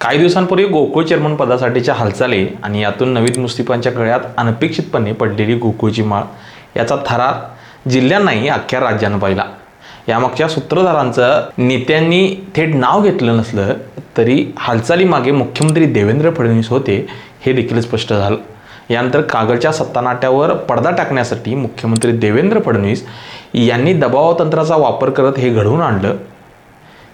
काही दिवसांपूर्वी गोकुळ चेअरमन पदासाठीच्या हालचाली आणि यातून नवीन मुस्लिमांच्या गळ्यात अनपेक्षितपणे पडलेली गोकुळची माळ याचा थरार जिल्ह्यांनाही अख्ख्या राज्यानं पाहिला. यामागच्या सूत्रधारांचं नेत्यांनी थेट नाव घेतलं नसलं तरी हालचालीमागे मुख्यमंत्री देवेंद्र फडणवीस होते हे देखील स्पष्ट झालं. यानंतर कागलच्या सत्तानाट्यावर पडदा टाकण्यासाठी मुख्यमंत्री देवेंद्र फडणवीस यांनी दबावतंत्राचा वापर करत हे घडवून आणलं.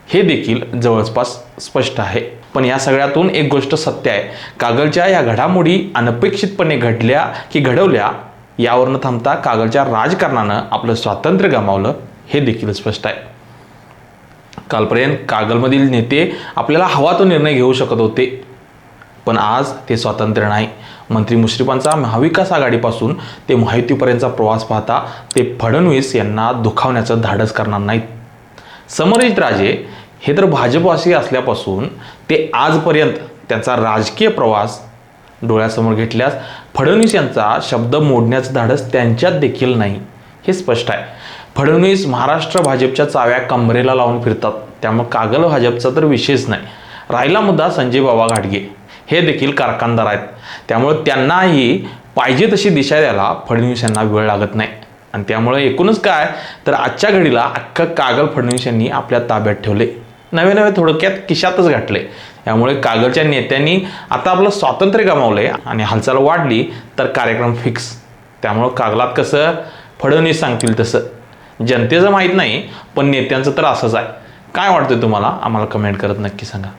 हे देखील जवळपास स्पष्ट आहे. पण या सगळ्यातून एक गोष्ट सत्य आहे. कागलच्या या घडामोडी अनपेक्षितपणे घडल्या की घडवल्या यावरनं थांबता कागलच्या राजकारणानं आपलं स्वातंत्र्य गमावलं हे देखील स्पष्ट आहे. कालपर्यंत कागलमधील नेते आपल्याला हवा तो निर्णय घेऊ शकत होते पण आज ते स्वातंत्र्य नाही. मंत्री मुश्रीफांचा महाविकास आघाडीपासून ते माहितीपर्यंतचा प्रवास पाहता ते फडणवीस यांना दुखावण्याचं धाडस करणार नाहीत. समरजित राजे हे तर भाजपवासी असल्यापासून ते आजपर्यंत त्यांचा राजकीय प्रवास डोळ्यासमोर घेतल्यास फडणवीस यांचा शब्द मोडण्याचं धाडस त्यांच्यात देखील नाही हे स्पष्ट आहे. फडणवीस महाराष्ट्र भाजपच्या चाव्या कमरेला लावून फिरतात त्यामुळे कागल भाजपचा तर विषयच नाही. राहिला मुद्दा संजय बाबा घाटगे. हे देखील कारखानदार आहेत. त्यामुळे त्यांनाही पाहिजे तशी दिशा द्यायला फडणवीस यांना वेळ लागत नाही. आणि त्यामुळे एकूणच काय? तर आजच्या घडीला अख्खं कागल फडणवीस यांनी आपल्या ताब्यात ठेवले. नवे नवे थोडक्यात किशातच घातले त्यामुळे कागलच्या नेत्यांनी आता आपलं स्वातंत्र्य गमावले आणि हालचाल वाढली तर कार्यक्रम फिक्स त्यामुळं कागलात कसं? फडणवीस सांगतील तसं. जनतेचं माहीत नाही पण नेत्यांचं तर असंच आहे. काय वाटतं तुम्हाला? आम्हाला कमेंट करत नक्की सांगा.